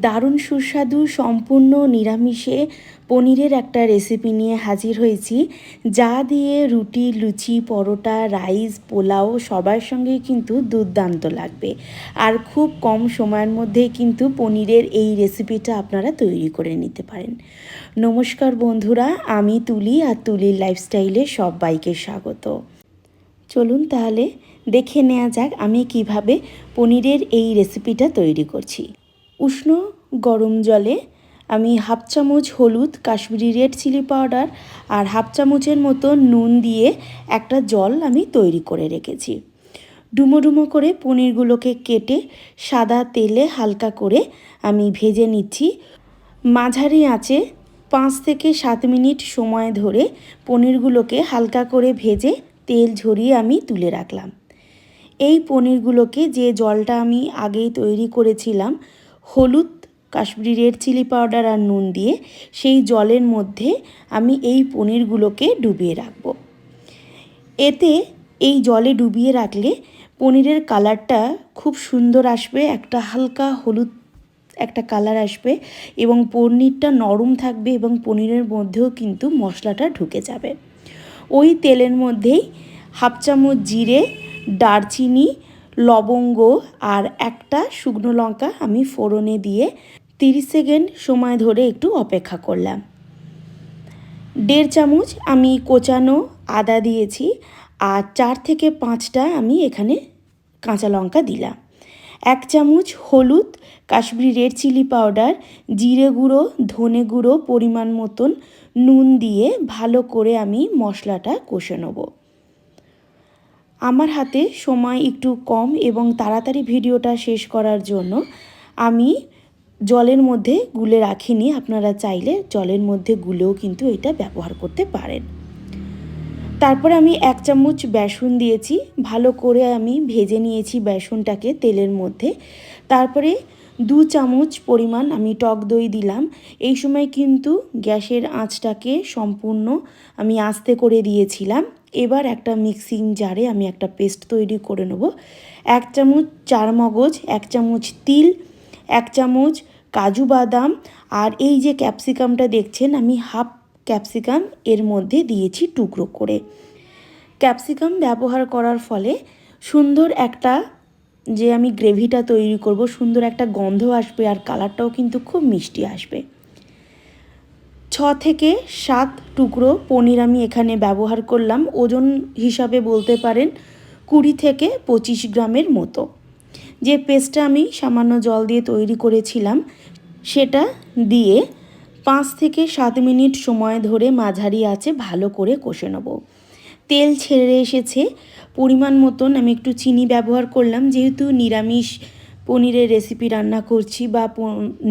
দারুণ সুস্বাদু, সম্পূর্ণ নিরামিষে পনিরের একটা রেসিপি নিয়ে হাজির হয়েছি। যা দিয়ে রুটি, লুচি, পরোটা রাইস পোলাও সবার সঙ্গেই কিন্তু দুর্দান্ত লাগবে। আর খুব কম সময়ের মধ্যেই কিন্তু পনিরের এই রেসিপিটা আপনারা তৈরি করে নিতে পারেন। নমস্কার বন্ধুরা, আমি তুলি আর তুলির লাইফস্টাইলে সবাইকে স্বাগত। চলুন তাহলে দেখে নেওয়া যাক আমি কীভাবে পনিরের এই রেসিপিটা তৈরি করছি। উষ্ণ গরম জলে আমি হাফ চামচ হলুদ, কাশ্মীরি রেড চিলি পাউডার আর হাফ চামচের মতো নুন দিয়ে একটা জল আমি তৈরি করে রেখেছি। ডুমো ডুমো করে পনিরগুলোকে কেটে সাদা তেলে হালকা করে আমি ভেজে নিচ্ছি। মাঝারি আঁচে পাঁচ থেকে সাত মিনিট সময় ধরে পনিরগুলোকে হালকা করে ভেজে তেল ঝরিয়ে আমি তুলে রাখলাম। এই পনিরগুলোকে যে জলটা আমি আগেই তৈরি করেছিলাম হলুদ কাশ্মীরি রেড চিলি পাউডার আর নুন দিয়ে সেই জলের মধ্যে আমি এই পনিরগুলোকে ডুবিয়ে রাখব। এতে এই জলে ডুবিয়ে রাখলে পনিরের কালারটা খুব সুন্দর আসবে, একটা হালকা হলুদ একটা কালার আসবে এবং পনিরটা নরম থাকবে এবং পনিরের মধ্যেও কিন্তু মশলাটা ঢুকে যাবে। ওই তেলের মধ্যেই হাফ চামচ জিরে, দারচিনি লবঙ্গ আর একটা শুকনো লঙ্কা আমি ফোড়নে দিয়ে তিরিশ সেকেন্ড সময় ধরে একটু অপেক্ষা করলাম। দেড় চামচ আমি কোচানো আদা দিয়েছি আর চার থেকে পাঁচটা আমি এখানে কাঁচা লঙ্কা দিলাম। এক চামচ হলুদ, কাশ্মীরি রেড চিলি পাউডার, জিরে গুঁড়ো, ধনে গুঁড়ো পরিমাণ মতন নুন দিয়ে ভালো করে আমি মশলাটা কষে নেব। আমার হাতে সময় একটু কম এবং তাড়াতাড়ি ভিডিওটা শেষ করার জন্য আমি জলের মধ্যে গুলে রাখিনি। আপনারা চাইলে জলের মধ্যে গুলেও কিন্তু এটা ব্যবহার করতে পারেন। তারপরে আমি এক চামচ বেসন দিয়েছি। ভালো করে আমি ভেজে নিয়েছি বেসনটাকে তেলের মধ্যে। তারপরে দু চামচ পরিমাণ আমি টক দই দিলাম। এই সময় কিন্তু গ্যাসের আঁচটাকে সম্পূর্ণ আমি আস্তে করে দিয়েছিলাম। এবার একটা মিক্সিং জারে আমি একটা পেস্ট তৈরি করে নেব। এক চামচ চার মগজ এক চামচ তিল, এক চামচ কাজু বাদাম আর এই যে ক্যাপসিকামটা দেখছেন, আমি হাফ ক্যাপসিকাম এর মধ্যে দিয়েছি টুকরো করে। ক্যাপসিকাম ব্যবহার করার ফলে সুন্দর একটা যে আমি গ্রেভিটা তৈরি করব, সুন্দর একটা গন্ধ আসবে আর কালারটাও কিন্তু খুব মিষ্টি আসবে। ছ থেকে সাত টুকরো পনির আমি এখানে ব্যবহার করলাম। ওজন হিসাবে বলতে পারেন কুড়ি থেকে পঁচিশ গ্রামের মতো। যে পেস্টটা আমি সামান্য জল দিয়ে তৈরি করেছিলাম, সেটা দিয়ে পাঁচ থেকে সাত মিনিট সময় ধরে মাঝারি আছে ভালো করে কষে নেব। তেল ছেড়ে এসেছে। পরিমাণ মতন আমি একটু চিনি ব্যবহার করলাম, যেহেতু নিরামিষ পনিরের রেসিপি রান্না করছি বা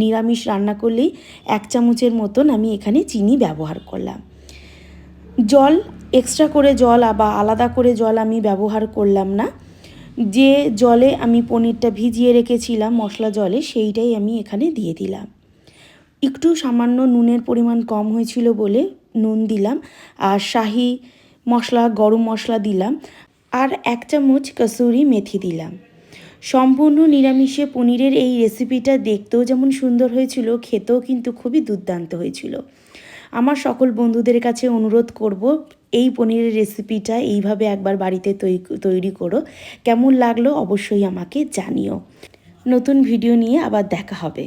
নিরামিষ রান্না করলেই এক চামচের মতন আমি এখানে চিনি ব্যবহার করলাম। জল এক্সট্রা করে জল বা আলাদা করে জল আমি ব্যবহার করলাম না। যে জলে আমি পনিরটা ভিজিয়ে রেখেছিলাম মশলা জলে সেইটাই আমি এখানে দিয়ে দিলাম। একটু সামান্য নুনের পরিমাণ কম হয়েছিল বলে নুন দিলাম আর শাহি মশলা, গরম মশলা দিলাম আর এক চামচ কসুরি মেথি দিলাম। সম্পূর্ণ নিরামিষে পনিরের এই রেসিপিটা দেখতেও যেমন সুন্দর হয়েছিল, খেতেও কিন্তু খুবই দুর্দান্ত হয়েছিল। আমার সকল বন্ধুদের কাছে অনুরোধ করব, এই পনিরের রেসিপিটা এইভাবে একবার বাড়িতে তৈরি করো। কেমন লাগল অবশ্যই আমাকে জানিও। নতুন ভিডিও নিয়ে আবার দেখা হবে।